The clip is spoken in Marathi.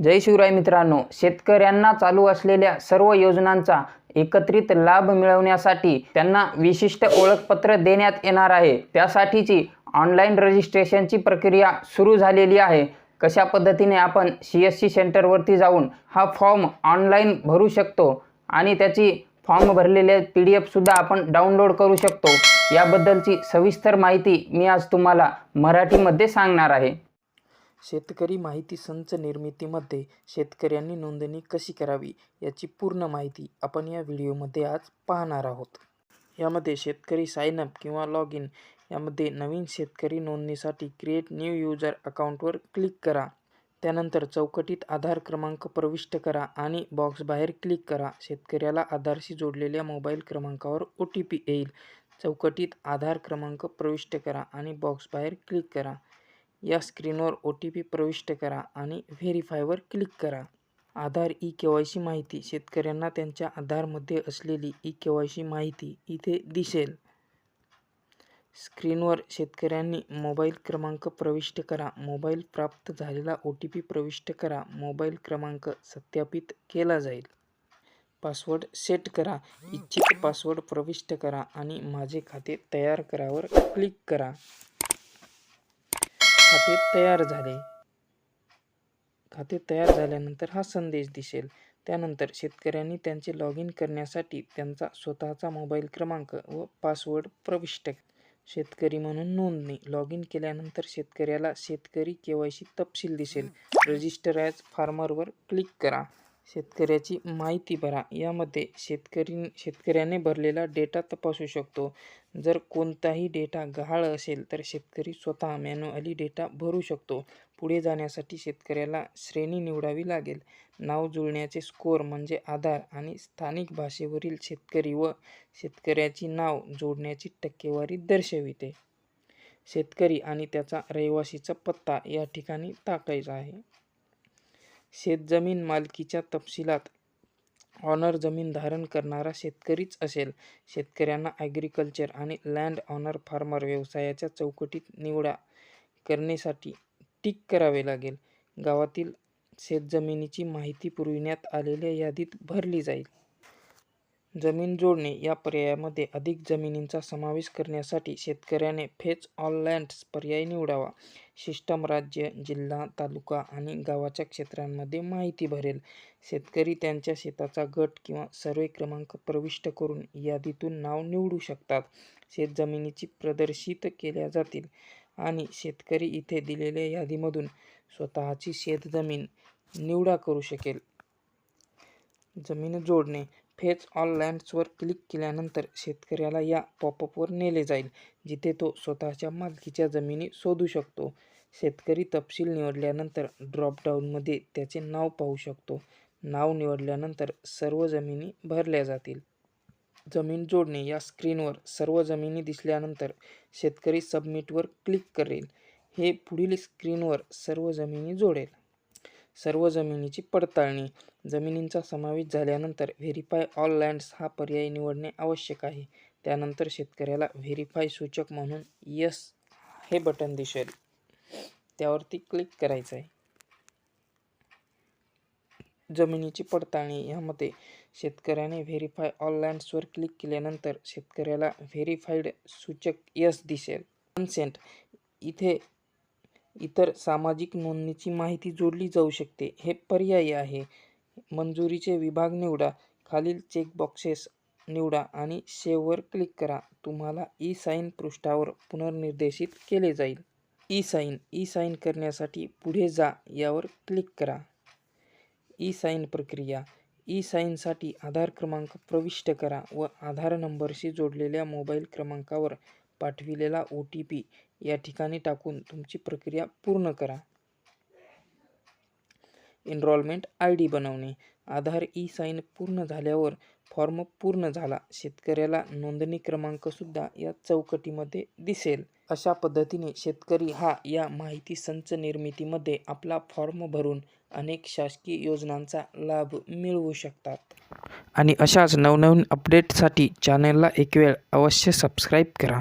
जय शिवराय मित्रांनो शेतकऱ्यांना चालू असलेल्या सर्व योजनांचा एकत्रित लाभ मिळवण्यासाठी त्यांना विशिष्ट ओळखपत्र देण्यात येणार आहे. त्यासाठीची ऑनलाईन रजिस्ट्रेशनची प्रक्रिया सुरू झालेली आहे. कशा पद्धतीने आपण सी एस सी सेंटरवरती जाऊन हा फॉर्म ऑनलाईन भरू शकतो आणि त्याची फॉर्म भरलेले पी डी एफसुद्धा आपण डाउनलोड करू शकतो याबद्दलची सविस्तर माहिती मी आज तुम्हाला मराठीमध्ये सांगणार आहे. शेतकरी माहिती संच निर्मितीमध्ये शेतकऱ्यांनी नोंदणी कशी करावी याची पूर्ण माहिती आपण या व्हिडिओमध्ये आज पाहणार आहोत. यामध्ये शेतकरी साईन अप किंवा लॉग इन यामध्ये नवीन शेतकरी नोंदणीसाठी क्रिएट न्यू यूजर अकाउंटवर क्लिक करा. त्यानंतर चौकटीत आधार क्रमांक प्रविष्ट करा आणि बॉक्सबाहेर क्लिक करा. शेतकऱ्याला आधारशी जोडलेल्या मोबाईल क्रमांकावर ओ टी पी येईल. चौकटीत आधार क्रमांक प्रविष्ट करा आणि बॉक्सबाहेर क्लिक करा. या स्क्रीनवर ओ टी पी प्रविष्ट करा आणि व्हेरीफायवर क्लिक करा. Aadhaar E K Y C माहिती. शेतकऱ्यांना त्यांच्या आधारमध्ये असलेली ई के वाय सी माहिती इथे दिसेल. स्क्रीनवर शेतकऱ्यांनी मोबाईल क्रमांक प्रविष्ट करा. मोबाईल प्राप्त झालेला ओ टी पी प्रविष्ट करा. मोबाईल क्रमांक सत्यापित केला जाईल. पासवर्ड सेट करा. इच्छित पासवर्ड प्रविष्ट करा आणि माझे खाते तयार करावर क्लिक करा. खाते तयार झाले. खाते तयार झाल्यानंतर हा संदेश दिसेल. त्यानंतर शेतकऱ्यांनी त्यांचे लॉग इन करण्यासाठी त्यांचा स्वतःचा मोबाईल क्रमांक व पासवर्ड प्रविष्ट शेतकरी म्हणून नोंदणी. लॉग इन केल्यानंतर शेतकऱ्याला शेतकरी के वाय सी तपशील दिसेल. रजिस्टर ॲज फार्मरवर क्लिक करा. शेतकऱ्याची माहिती भरा. यामध्ये शेतकरी शेतकऱ्याने भरलेला डेटा तपासू शकतो. जर कोणताही डेटा गहाळ असेल तर शेतकरी स्वतः मॅन्युअली डेटा भरू शकतो. पुढे जाण्यासाठी शेतकऱ्याला श्रेणी निवडावी लागेल. नाव जुळण्याचे स्कोअर म्हणजे आधार आणि स्थानिक भाषेवरील शेतकरी व शेतकऱ्याची नाव जोडण्याची टक्केवारी दर्शविते. शेतकरी आणि त्याचा रहिवासीचा पत्ता या ठिकाणी टाकायचा आहे. शेतजमीन मालकीच्या तपशिलात ऑनर जमीन धारण करणारा शेतकरीच असेल. शेतकऱ्यांना ॲग्रिकल्चर आणि लँड ऑनर फार्मर व्यवसायाच्या चौकटीत निवडा करण्यासाठी टिक करावे लागेल. गावातील शेतजमिनीची माहिती पुरविण्यात आलेल्या यादीत भरली जाईल. जमीन जोडणे या पर्यायामध्ये अधिक जमिनींचा समावेश करण्यासाठी शेतकऱ्याने फेच ऑल लँड्स पर्याय निवडावा. सिस्टम राज्य जिल्हा तालुका आणि गावाच्या क्षेत्रांमध्ये माहिती भरेल. शेतकरी त्यांच्या शेताचा गट किंवा सर्वे क्रमांक प्रविष्ट करून यादीतून नाव निवडू शकतात. शेतजमिनीची प्रदर्शित केल्या जातील आणि शेतकरी इथे दिलेल्या यादीमधून स्वतःची शेतजमीन निवडा करू शकेल. जमीन जोडणे. फेच ऑल लँड्सवर क्लिक केल्यानंतर शेतकऱ्याला या पॉपअपवर नेले जाईल जिथे तो स्वतःच्या मालकीच्या जमिनी शोधू शकतो. शेतकरी तपशील निवडल्यानंतर ड्रॉपडाऊनमध्ये त्याचे नाव पाहू शकतो. नाव निवडल्यानंतर सर्व जमिनी भरल्या जातील. जमीन जोडणे या स्क्रीनवर सर्व जमिनी दिसल्यानंतर शेतकरी सबमिटवर क्लिक करेल. हे पुढील स्क्रीनवर सर्व जमिनी जोडेल. सर्व जमिनीची पडताळणी. जमिनींचा समावेश झाल्यानंतर व्हेरीफाय ऑल लँड्स हा पर्याय निवडणे आवश्यक आहे. त्यानंतर शेतकऱ्याला व्हेरीफाय सूचक म्हणून यस हे बटन दिसेल. त्यावरती क्लिक करायचं आहे. जमिनीची पडताळणी यामध्ये शेतकऱ्याने व्हेरीफाय ऑल लँड्सवर क्लिक केल्यानंतर शेतकऱ्याला व्हेरीफाईड सूचक यस दिसेल. कन्सेंट. इथे इतर सामाजिक नोंदणीची माहिती जोडली जाऊ शकते. हे पर्यायी आहे. मंजुरीचे विभाग निवडा. खालील चेकबॉक्सेस निवडा आणि सेव्हवर क्लिक करा. तुम्हाला ई साईन पृष्ठावर पुनर्निर्देशित केले जाईल. ई साईन ई साईन करण्यासाठी पुढे जा. यावर क्लिक करा. ई साईन प्रक्रिया. ई साईनसाठी आधार क्रमांक प्रविष्ट करा व आधार नंबरशी जोडलेल्या मोबाईल क्रमांकावर पाठविलेला ओ टी पी या ठिकाणी टाकून तुमची प्रक्रिया पूर्ण करा. एनरोलमेंट आय डी बनवणे. आधार ई साईन पूर्ण झाल्यावर फॉर्म पूर्ण झाला. शेतकऱ्याला नोंदणी क्रमांकसुद्धा या चौकटीमध्ये दिसेल. अशा पद्धतीने शेतकरी हा या माहिती संच निर्मितीमध्ये आपला फॉर्म भरून अनेक शासकीय योजनांचा लाभ मिळवू शकतात. आणि अशाच नवनवीन अपडेटसाठी चॅनलला एक वेळ अवश्य सबस्क्राईब करा.